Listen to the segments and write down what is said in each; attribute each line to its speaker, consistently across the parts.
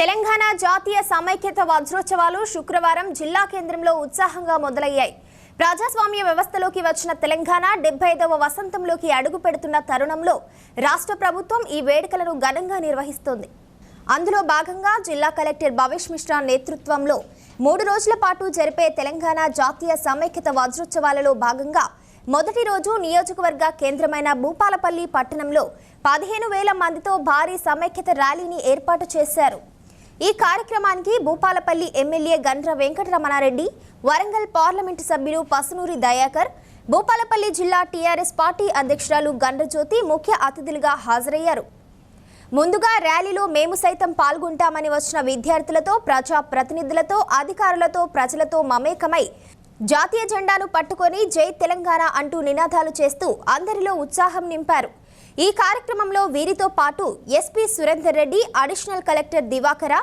Speaker 1: తెలంగాణ జాతీయ సమైక్యత వజ్రోత్సవాలు శుక్రవారం జిల్లా కేంద్రంలో ఉత్సాహంగా మొదలయ్యాయి. ప్రజాస్వామ్య వ్యవస్థలోకి వచ్చిన తెలంగాణ డెబ్బై ఐదవ వసంతంలోకి అడుగు పెడుతున్న తరుణంలో రాష్ట్ర ప్రభుత్వం ఈ వేడుకలను ఘనంగా నిర్వహిస్తోంది. అందులో భాగంగా జిల్లా కలెక్టర్ భవేష్ మిశ్రా నేతృత్వంలో మూడు రోజుల పాటు జరిపే తెలంగాణ జాతీయ సమైక్యత వజ్రోత్సవాలలో భాగంగా మొదటి రోజు నియోజకవర్గ కేంద్రమైన భూపాలపల్లి పట్టణంలో పదిహేను వేల మందితో భారీ సమైక్యత ర్యాలీని ఏర్పాటు చేశారు. ఈ కార్యక్రమానికి భూపాలపల్లి ఎమ్మెల్యే గండ్ర వెంకటరమణారెడ్డి వరంగల్ పార్లమెంటు సభ్యులు పసునూరి దయాకర్ భూపాలపల్లి జిల్లా టీఆర్ఎస్ పార్టీ అధ్యక్షురాలు గండ్రజ్యోతి ముఖ్య అతిథులుగా హాజరయ్యారు. ముందుగా ర్యాలీలో మేము సైతం పాల్గొంటామని వచ్చిన విద్యార్థులతో ప్రజా ప్రతినిధులతో అధికారులతో ప్రజలతో మమేకమై జాతీయ జెండాను పట్టుకొని జై తెలంగాణ అంటూ నినాదాలు చేస్తూ అందరిలో ఉత్సాహం నింపారు. ఈ కార్యక్రమంలో వీరితో పాటు SP Surender Reddy additional collector Diwakara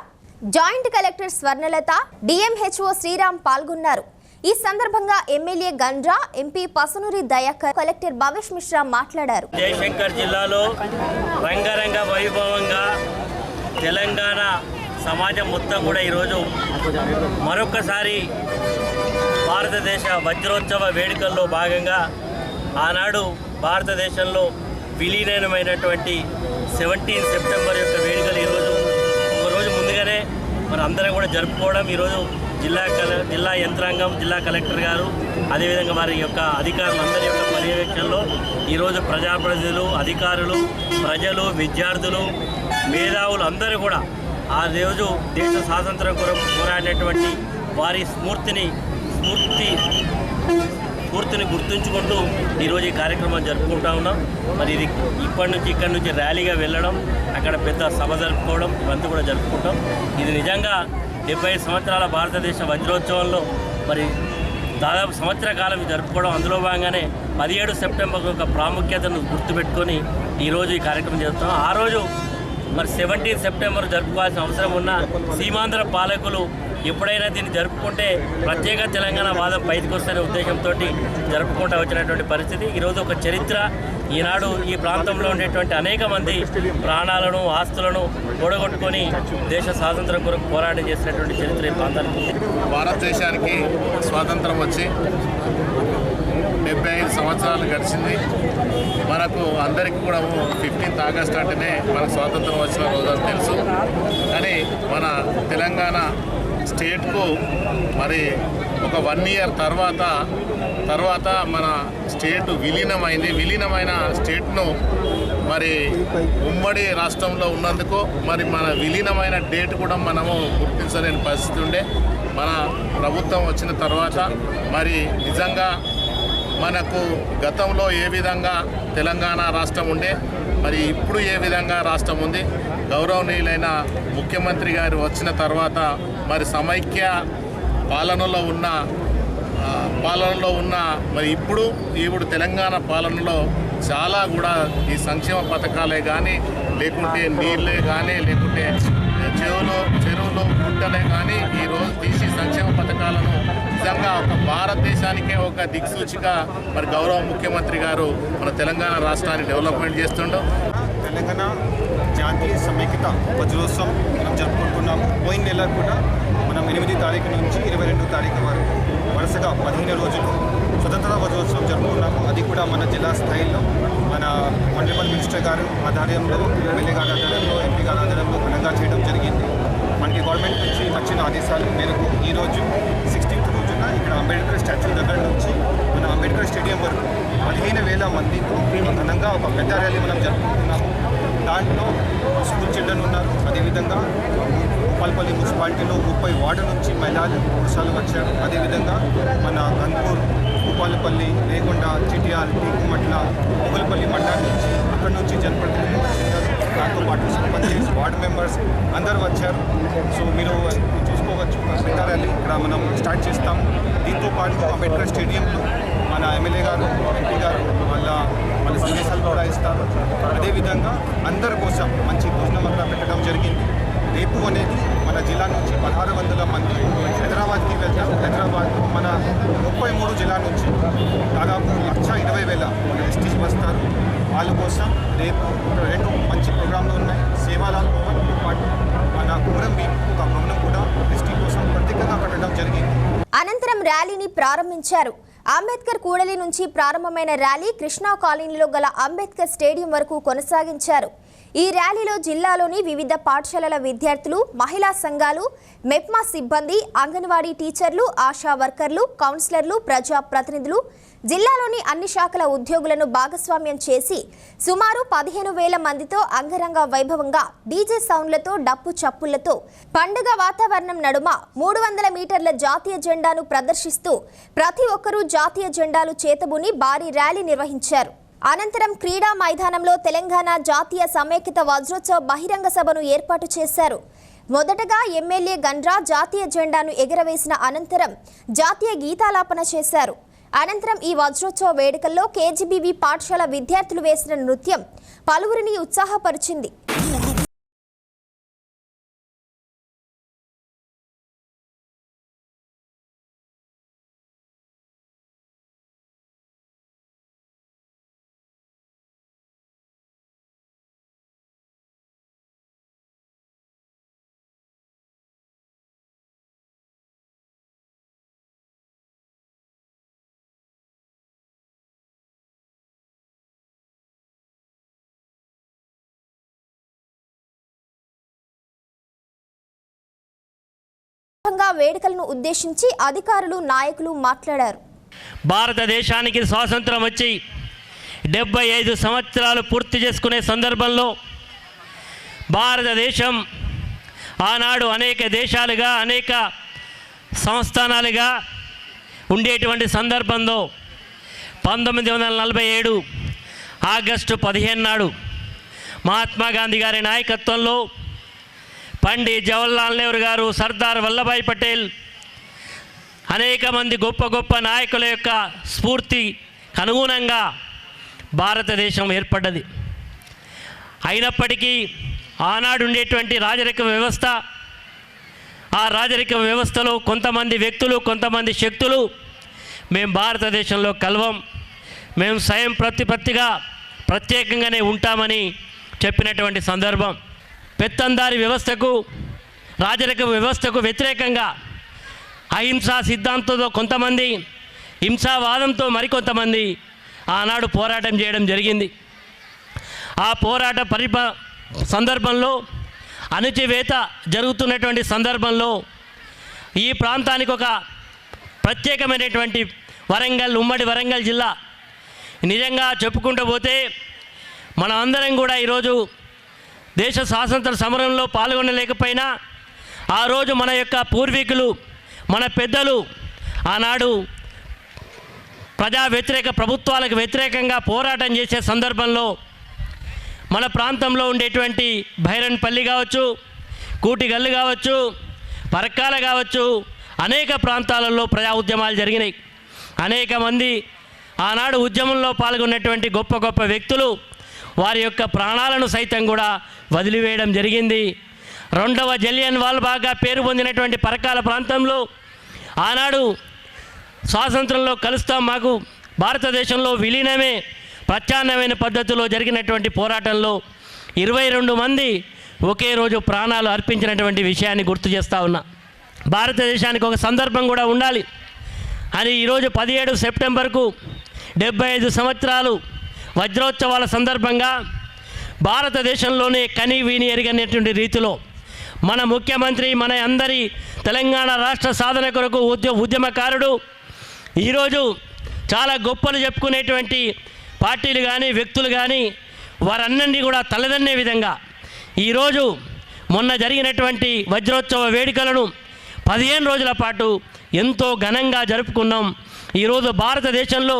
Speaker 1: joint collector Swarnalatha DMHO Sriram పాల్గొన్నారు. ఈ సందర్భంగా MLA Gandra MP Pasunuri Dayakar collector Bhavesh Mishra మాట్లాడారు.
Speaker 2: జయశంకర్ జిల్లాలో రంగరంగ వైభవంగా తెలంగాణ సమాజం మొత్తం కూడా ఈరోజు మరొకసారి భారతదేశ వజ్రోత్సవ వేడుకల్లో భాగంగా ఆనాడు భారతదేశంలో విలీనమైనటువంటి సెవెంటీన్ సెప్టెంబర్ యొక్క వేడుకలు ఈరోజు. ఒక రోజు ముందుగానే మరి అందరం కూడా జరుపుకోవడం. ఈరోజు జిల్లా కల జిల్లా యంత్రాంగం జిల్లా కలెక్టర్ గారు అదేవిధంగా వారి యొక్క అధికారులందరి యొక్క పర్యవేక్షణలో ఈరోజు ప్రజాప్రతినిధులు అధికారులు ప్రజలు విద్యార్థులు మేధావులు అందరూ కూడా ఆ రోజు దేశ స్వాతంత్రం కొరకు పోరాడినటువంటి వారి స్ఫూర్తిని స్ఫూర్తి స్ఫూర్తిని గుర్తుంచుకుంటూ ఈరోజు ఈ కార్యక్రమం జరుపుకుంటా ఉన్నాం. మరి ఇది ఇప్పటి నుంచి ఇక్కడి నుంచి ర్యాలీగా వెళ్ళడం అక్కడ పెద్ద సభ జరుపుకోవడం ఇవంతా కూడా జరుపుకుంటాం. ఇది నిజంగా డెబ్బై సంవత్సరాల భారతదేశ వజ్రోత్సవంలో మరి దాదాపు సంవత్సర కాలం జరుపుకోవడం. అందులో భాగంగానే పదిహేడు సెప్టెంబర్ ఒక ప్రాముఖ్యతను గుర్తుపెట్టుకొని ఈరోజు ఈ కార్యక్రమం జరుపుతాం. ఆ రోజు మరి సెవెంటీన్ సెప్టెంబర్ జరుపుకోవాల్సిన అవసరం ఉన్న సీమాంధ్ర పాలకులు ఎప్పుడైనా దీన్ని జరుపుకుంటే ప్రత్యేక తెలంగాణ వాదం బయటకు వస్తున్న ఉద్దేశంతో జరుపుకుంటూ వచ్చినటువంటి పరిస్థితి. ఈరోజు ఒక చరిత్ర. ఈనాడు ఈ ప్రాంతంలో ఉండేటువంటి అనేక మంది ప్రాణాలను ఆస్తులను కూడగొట్టుకొని దేశ స్వాతంత్రం కొరకు పోరాటం చేసినటువంటి చరిత్ర ఈ ప్రాంతానికి
Speaker 3: భారతదేశానికి స్వాతంత్రం వచ్చి డెబ్బై ఐదు సంవత్సరాలు గడిచింది. మనకు అందరికీ కూడా ఫిఫ్టీన్త్ ఆగస్ట్ అంటేనే మనకు స్వాతంత్రం వచ్చిన రోజు అని తెలుసు. కానీ మన తెలంగాణ స్టేట్కు మరి ఒక వన్ ఇయర్ తర్వాత తర్వాత మన స్టేట్ విలీనమైంది. విలీనమైన స్టేట్ను మరి ఉమ్మడి రాష్ట్రంలో ఉన్నందుకు మరి మన విలీనమైన డేట్ కూడా మనము గుర్తించలేని పరిస్థితి ఉండే. మన ప్రభుత్వం వచ్చిన తర్వాత మరి నిజంగా మనకు గతంలో ఏ విధంగా తెలంగాణ రాష్ట్రం ఉండే మరి ఇప్పుడు ఏ విధంగా రాష్ట్రం ఉంది గౌరవనీయులైన ముఖ్యమంత్రి గారు వచ్చిన తర్వాత మరి సమైక్య పాలనలో ఉన్న పాలనలో ఉన్న మరి ఇప్పుడు ఇప్పుడు తెలంగాణ పాలనలో చాలా కూడా ఈ సంక్షేమ పథకాలే కానీ లేకుంటే నీళ్ళే కానీ లేకుంటే చెరువులు చెరువులు గుట్టలే కానీ ఈ రోజు తీసి సంక్షేమ పథకాలను నిజంగా ఒక భారతదేశానికే ఒక దిక్సూచిగా మరి గౌరవ ముఖ్యమంత్రి గారు మన తెలంగాణ రాష్ట్రాన్ని డెవలప్మెంట్ చేస్తుండో.
Speaker 4: తెలంగాణ జాతీయ సమైక్యత వజ్రోత్సవం మనం జరుపుకుంటున్నాము. పోయిన నెల కూడా మనం ఎనిమిది తారీఖు నుంచి ఇరవై రెండు తారీఖు వరకు వరుసగా పదిహేను రోజులు స్వతంత్ర వజ్రోత్సవం జరుపుకున్నాము. అది కూడా మన జిల్లా స్థాయిలో మన మండపల్ మినిస్టర్ గారు ఆధ్వర్యంలో ఎమ్మెల్యే గారి ఆధ్వర్యంలో ఎంపీ గారి ఆధ్వర్యంలో ఘనంగా చేయడం జరిగింది. మనకి గవర్నమెంట్ నుంచి వచ్చిన ఆదేశాల మేరకు ఈరోజు సిక్స్టీన్త్ రోజున ఇక్కడ అంబేద్కర్ స్టాచ్యూ దగ్గర నుంచి మన అంబేద్కర్ స్టేడియం వరకు పదిహేను వేల మందితో ఘనంగా ఒక పెద్ద ర్యాలీ మనం జరుపుకుంటున్నాము. దాంట్లో స్కూల్ చిల్డ్రన్ ఉన్నారు. అదేవిధంగా ఉప్పల్పల్లి మున్సిపాలిటీలో ముప్పై వార్డు నుంచి మహిళలు పురుషాలు వచ్చారు. అదేవిధంగా మన గన్పూర్ ఉప్పల్పల్లి రేగొండ చిటియాల్ టీకుమట్ల మొగలపల్లి మండలం నుంచి అక్కడి నుంచి జనప్రతినిధులు వచ్చినారు దాంతో పాటు సర్పంచెస్ వార్డు మెంబర్స్ అందరు వచ్చారు. సో మీరు చూసుకోవచ్చు సెంటర్ ర్యాలీ ఇక్కడ మనం స్టార్ట్ చేస్తాం. దీంతో పాటు అంబేద్కర్ స్టేడియంలో మన ఎమ్మెల్యే గారు ఎంపీ గారు వాళ్ళ మళ్ళీ సందేశాలు కూడా ఇస్తారు. అదేవిధంగా అందరి కోసం మంచి భోజనం అంతా పెట్టడం జరిగింది. రేపు అనేది మన జిల్లా నుంచి పదహారు వందల మంది హైదరాబాద్కి వెళ్తారు. హైదరాబాద్ మన ముప్పై మూడు జిల్లా నుంచి దాదాపు లక్ష ఇరవై వేల మన ఎస్టీస్ వస్తారు. వాళ్ళ కోసం రేపు రెండు మంచి ప్రోగ్రాంలు ఉన్నాయి. సేవాలాల్ భవన్ పాటు మన కూరం ఒక భవనం కూడా ఎస్టీ కోసం ప్రత్యేకంగా కట్టడం జరిగింది.
Speaker 1: అనంతరం ర్యాలీని ప్రారంభించారు. అంబేద్కర్ కూడలి నుంచి ప్రారంభమైన ర్యాలీ కృష్ణా కాలనీలో గల అంబేద్కర్ స్టేడియం వరకు కొనసాగించారు. ఈ ర్యాలీలో జిల్లాలోని వివిధ పాఠశాలల విద్యార్థులు మహిళా సంఘాలు మెప్మా సిబ్బంది అంగన్వాడీ టీచర్లు ఆశా వర్కర్లు కౌన్సిలర్లు ప్రజా ప్రతినిధులు జిల్లాలోని అన్ని శాఖల ఉద్యోగులను భాగస్వామ్యం చేసి సుమారు పదిహేను వేల మందితో అంగరంగ వైభవంగా డీజే సౌండ్లతో డప్పు చప్పులతో పండుగ వాతావరణం నడుమ మూడు వందల మీటర్ల జాతీయ జెండాను ప్రదర్శిస్తూ ప్రతి ఒక్కరూ జాతీయ జెండాలు చేతబుని భారీ ర్యాలీ నిర్వహించారు. అనంతరం క్రీడా మైదానంలో తెలంగాణ జాతీయ సమైక్యత వజ్రోత్సవ బహిరంగ సభను ఏర్పాటు చేశారు. మొదటగా ఎమ్మెల్యే గండ్రా జాతీయ జెండాను ఎగరవేసిన అనంతరం జాతీయ గీతాలాపన చేశారు. అనంతరం ఈ వజ్రోత్సవ వేడుకల్లో కేజీబీవీ పాఠశాల విద్యార్థులు వేసిన నృత్యం పలువురిని ఉత్సాహపరిచింది. వేడుకలను ఉద్దేశించి అధికారులు నాయకులు మాట్లాడారు.
Speaker 2: భారతదేశానికి స్వాతంత్రం వచ్చి డెబ్బై ఐదు సంవత్సరాలు పూర్తి చేసుకునే సందర్భంలో భారతదేశం ఆనాడు అనేక దేశాలుగా అనేక సంస్థానాలుగా ఉండేటువంటి సందర్భంలో పంతొమ్మిది వందల నలభై ఏడు ఆగస్టు పదిహేను నాడు మహాత్మా గాంధీ గారి నాయకత్వంలో పండిత్ జవహర్లాల్ నెహ్రూ గారు సర్దార్ వల్లభాయ్ పటేల్ అనేక మంది గొప్ప గొప్ప నాయకుల యొక్క స్ఫూర్తి అనుగుణంగా భారతదేశం ఏర్పడ్డది. అయినప్పటికీ ఆనాడు ఉండేటువంటి రాజరిక వ్యవస్థ ఆ రాజరిక వ్యవస్థలో కొంతమంది వ్యక్తులు కొంతమంది శక్తులు మేము భారతదేశంలో కలవం. మేము స్వయం ప్రతిపత్తిగా ప్రత్యేకంగానే ఉంటామని చెప్పినటువంటి సందర్భం. పెత్తందారి వ్యవస్థకు రాజరిక వ్యవస్థకు వ్యతిరేకంగా అహింసా సిద్ధాంతంతో కొంతమంది హింసావాదంతో మరికొంతమంది ఆనాడు పోరాటం చేయడం జరిగింది. ఆ పోరాట పరిప సందర్భంలో అణచివేత జరుగుతున్నటువంటి సందర్భంలో ఈ ప్రాంతానికి ఒక ప్రత్యేకమైనటువంటి వరంగల్ ఉమ్మడి వరంగల్ జిల్లా నిజంగా చెప్పుకుంటూ పోతే మనం అందరం కూడా ఈరోజు దేశ స్వాతంత్ర సమరంలో పాల్గొనలేకపోయినా ఆ రోజు మన యొక్క పూర్వీకులు మన పెద్దలు ఆనాడు ప్రజా వ్యతిరేక ప్రభుత్వాలకు వ్యతిరేకంగా పోరాటం చేసే సందర్భంలో మన ప్రాంతంలో ఉండేటువంటి భైరన్పల్లి కావచ్చు కూటిగల్లు కావచ్చు పరక్కాల కావచ్చు అనేక ప్రాంతాలలో ప్రజా ఉద్యమాలు జరిగినాయి. అనేక మంది ఆనాడు ఉద్యమంలో పాల్గొన్నటువంటి గొప్ప గొప్ప వ్యక్తులు వారి యొక్క ప్రాణాలను సైతం కూడా వదిలివేయడం జరిగింది. రెండవ జలియన్ వాల్బాగా పేరు పొందినటువంటి పరకాల ప్రాంతంలో ఆనాడు స్వాతంత్రంలో కలుస్తాం మాకు. భారతదేశంలో విలీనమే ప్రత్యామ్నాయమైన పద్ధతిలో జరిగినటువంటి పోరాటంలో ఇరవై రెండు మంది ఒకే రోజు ప్రాణాలు అర్పించినటువంటి విషయాన్ని గుర్తు చేస్తూ ఉన్నా. భారతదేశానికి ఒక సందర్భం కూడా ఉండాలి. అని ఈరోజు పదిహేడు సెప్టెంబర్కు డెబ్బై ఐదు సంవత్సరాలు వజ్రోత్సవాల సందర్భంగా భారతదేశంలోనే కని వీని ఎరిగినటువంటి రీతిలో మన ముఖ్యమంత్రి మన అందరి తెలంగాణ రాష్ట్ర సాధన కొరకు ఉద్య ఉద్యమకారుడు ఈరోజు చాలా గొప్పలు చెప్పుకునేటువంటి పార్టీలు కానీ వ్యక్తులు కానీ వారన్నింటినీ కూడా తలదన్నే విధంగా. ఈరోజు మొన్న జరిగినటువంటి వజ్రోత్సవ వేడుకలను పదిహేను రోజుల పాటు ఎంతో ఘనంగా జరుపుకున్నాం. ఈరోజు భారతదేశంలో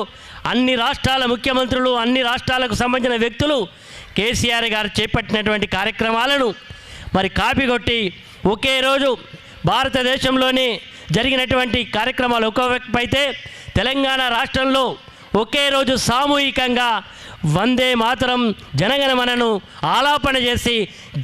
Speaker 2: అన్ని రాష్ట్రాల ముఖ్యమంత్రులు అన్ని రాష్ట్రాలకు సంబంధించిన వ్యక్తులు కేసీఆర్ గారు చేపట్టినటువంటి కార్యక్రమాలను మరి కాపీ కొట్టి ఒకే రోజు భారతదేశంలోనే జరిగినటువంటి కార్యక్రమాలు ఒక అయితే తెలంగాణ రాష్ట్రంలో ఒకే రోజు సామూహికంగా వందే మాతరం జనగణమనను ఆలాపన చేసి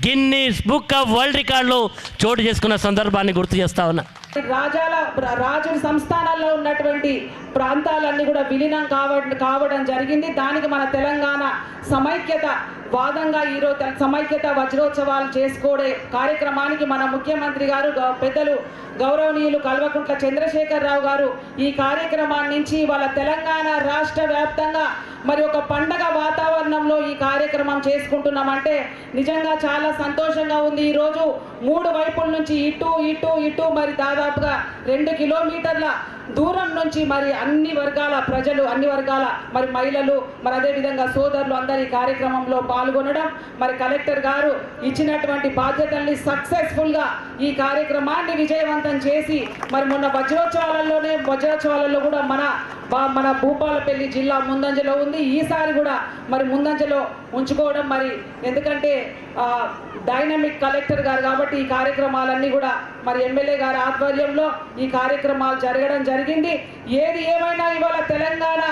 Speaker 2: గిన్నీస్ బుక్ ఆఫ్ వరల్డ్ రికార్డులో చోటు చేసుకున్న సందర్భాన్ని గుర్తు చేస్తా ఉన్నా.
Speaker 5: రాజాల రాజు సంస్థానాల్లో ఉన్నటువంటి ప్రాంతాలన్నీ కూడా విలీనం కావడం కావడం జరిగింది. దానికి మన తెలంగాణ సమైక్యత వాదంగా ఈరోజు సమైక్యత వజ్రోత్సవాలు చేసుకోడే కార్యక్రమానికి మన ముఖ్యమంత్రి గారు పెద్దలు గౌరవనీయులు కల్వకుంట్ల చంద్రశేఖరరావు గారు ఈ కార్యక్రమాన్ని నుంచి వాళ్ళ తెలంగాణ రాష్ట్ర వ్యాప్తంగా మరి ఒక పండగ వాతావరణంలో ఈ కార్యక్రమం చేసుకుంటున్నామంటే నిజంగా చాలా సంతోషంగా ఉంది. ఈరోజు మూడు వైపుల నుంచి ఇటు ఇటు ఇటు మరి దాదాపుగా రెండు కిలోమీటర్ల దూరం నుంచి మరి అన్ని వర్గాల ప్రజలు అన్ని వర్గాల మరి మహిళలు మరి అదేవిధంగా సోదరులు అందరి కార్యక్రమంలో పాల్గొనడం మరి కలెక్టర్ గారు ఇచ్చినటువంటి బాధ్యతల్ని సక్సెస్ఫుల్గా ఈ కార్యక్రమాన్ని విజయవంతం చేసి మరి మొన్న వజ్రోత్సవాలలోనే వజ్రోత్సవాలలో కూడా మన బా- మన భూపాలపల్లి జిల్లా ముందంజలో ఉంది. ఈసారి కూడా మరి ముందంజలో ఉంచుకోవడం మరి ఎందుకంటే డైనమిక్ కలెక్టర్ గారు కాబట్టి ఈ కార్యక్రమాలన్నీ కూడా మరి ఎమ్మెల్యే గారి ఆధ్వర్యంలో ఈ కార్యక్రమాలు జరగడం జరిగింది. ఏది ఏమైనా ఇవాళ తెలంగాణ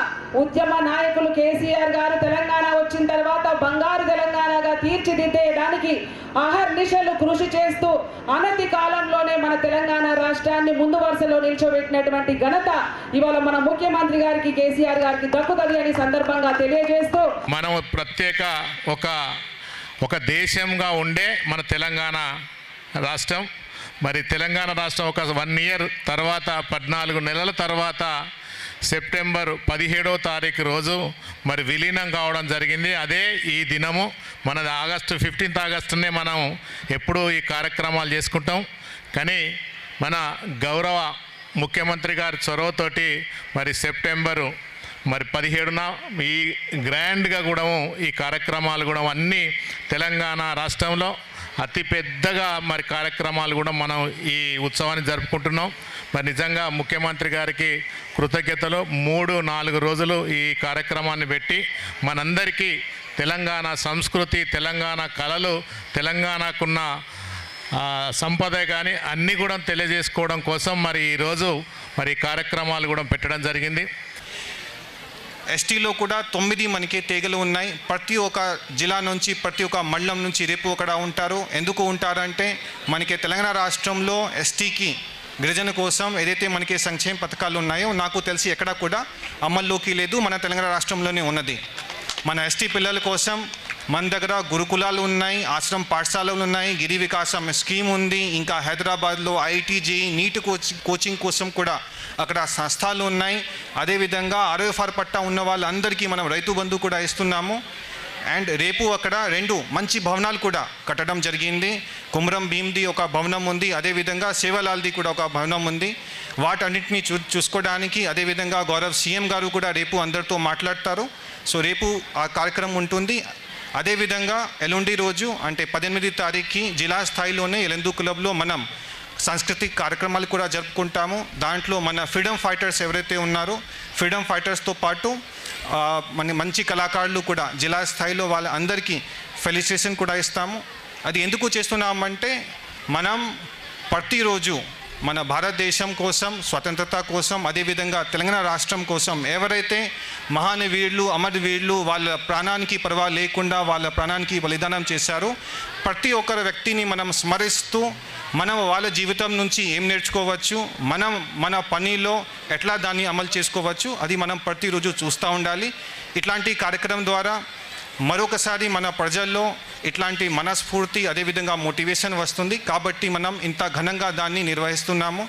Speaker 5: ఉద్యమ నాయకులు కేసీఆర్ గారు తెలంగాణ వచ్చిన తర్వాత బంగారు తెలంగాణగా తీర్చిదిద్దేయడానికి అహర్నిశలు కృషి చేస్తూ అనతి కాలంలోనే మన తెలంగాణ రాష్ట్రాన్ని ముందు వరుసలో నిల్చోబెట్టినటువంటి ఘనత ఇవాళ మన ముఖ్యమంత్రి గారికి కేసీఆర్ గారికి దక్కుతుంది అని సందర్భంగా తెలియజేస్తూ
Speaker 3: మనం ప్రత్యేక ఒక ఒక దేశంగా ఉండే మన తెలంగాణ రాష్ట్రం. మరి తెలంగాణ రాష్ట్రం ఒక వన్ ఇయర్ తర్వాత పద్నాలుగు నెలల తర్వాత సెప్టెంబర్ పదిహేడో తారీఖు రోజు మరి విలీనం కావడం జరిగింది. అదే ఈ దినము మనది ఆగస్టు ఫిఫ్టీన్త్ ఆగస్టునే మనం ఎప్పుడూ ఈ కార్యక్రమాలు చేసుకుంటాం. కానీ మన గౌరవ ముఖ్యమంత్రి గారి చొరవతోటి మరి సెప్టెంబరు మరి పదిహేడున ఈ గ్రాండ్గా కూడా ఈ కార్యక్రమాలు కూడా అన్నీ తెలంగాణ రాష్ట్రంలో అతి పెద్దగా మరి కార్యక్రమాలు కూడా మనం ఈ ఉత్సవాన్ని జరుపుకుంటున్నాం. మరి నిజంగా ముఖ్యమంత్రి గారికి కృతజ్ఞతలు. మూడు నాలుగు రోజులు ఈ కార్యక్రమాన్ని పెట్టి మనందరికీ తెలంగాణ సంస్కృతి తెలంగాణ కళలు తెలంగాణకున్న సంపద కానీ అన్నీ కూడా తెలియజేసుకోవడం కోసం మరి ఈరోజు మరి కార్యక్రమాలు కూడా పెట్టడం జరిగింది.
Speaker 4: ఎస్టీలో కూడా తొమ్మిది మనకి తీగలు ఉన్నాయి. ప్రతి ఒక్క జిల్లా నుంచి ప్రతి ఒక్క మండలం నుంచి రేపు ఒకడ ఉంటారు. ఎందుకు ఉంటారంటే మనకి తెలంగాణ రాష్ట్రంలో ఎస్టీకి గిరిజన కోసం ఏదైతే మనకి సంక్షేమ పథకాలు ఉన్నాయో నాకు తెలిసి ఎక్కడా కూడా అమల్లోకి లేదు. మన తెలంగాణ రాష్ట్రంలోనే ఉన్నది. మన ఎస్టీ పిల్లల కోసం మన దగ్గర గురుకులాలు ఉన్నాయి ఆశ్రమ పాఠశాలలు ఉన్నాయి గిరి వికాసం స్కీమ్ ఉంది ఇంకా హైదరాబాద్లో ఐటీజీ నీట్ కోచింగ్ కోచింగ్ కోసం కూడా అక్కడ సంస్థలు ఉన్నాయి. అదేవిధంగా ఆర్ఎఫ్ఆర్ పట్టా ఉన్న వాళ్ళందరికీ మనం రైతు బంధు కూడా ఇస్తున్నాము. అండ్ రేపు అక్కడ రెండు మంచి భవనాలు కూడా కట్టడం జరిగింది. కుమరం భీమ్ది ఒక భవనం ఉంది అదేవిధంగా సేవలాల్ది కూడా ఒక భవనం ఉంది. వాటన్నిటిని చూ చూసుకోవడానికి అదేవిధంగా గౌరవ్ సీఎం గారు కూడా రేపు అందరితో మాట్లాడతారు. సో రేపు ఆ కార్యక్రమం ఉంటుంది. అదేవిధంగా ఎల్లుండి రోజు అంటే పద్దెనిమిది తారీఖుకి జిల్లా స్థాయిలోనే ఎలెందు క్లబ్లో మనం సాంస్కృతిక కార్యక్రమాలు కూడా జరుపుకుంటాము. దాంట్లో మన ఫ్రీడమ్ ఫైటర్స్ ఎవరైతే ఉన్నారో ఫ్రీడమ్ ఫైటర్స్తో పాటు మన మంచి కళాకారులు కూడా జిల్లా స్థాయిలో వాళ్ళ అందరికీ ఫెలిసిటేషన్ కూడా ఇస్తాము. అది ఎందుకు చేస్తున్నామంటే మనం ప్రతిరోజు మన భారతదేశం కోసం స్వతంత్రత కోసం అదేవిధంగా తెలంగాణ రాష్ట్రం కోసం ఎవరైతే మహానవీరులు అమరవీరులు వాళ్ళ ప్రాణానికి పర్వా లేకుండా వాళ్ళ ప్రాణానికి బలిదానం చేశారు. ప్రతి ఒక్కరు వ్యక్తిని మనం స్మరిస్తూ మనం వాళ్ళ జీవితం నుంచి ఏం నేర్చుకోవచ్చు మనం మన పనిలో ఎట్లా దాన్ని అమలు చేసుకోవచ్చు అది మనం ప్రతిరోజు చూస్తూ ఉండాలి. ఇట్లాంటి కార్యక్రమం ద్వారా మరొకసారి మన ప్రజల్లో ఇట్లాంటి మనస్ఫూర్తి అదేవిధంగా మోటివేషన్ వస్తుంది. కాబట్టి మనం ఇంత ఘనంగా దాన్ని నిర్వహిస్తున్నాము.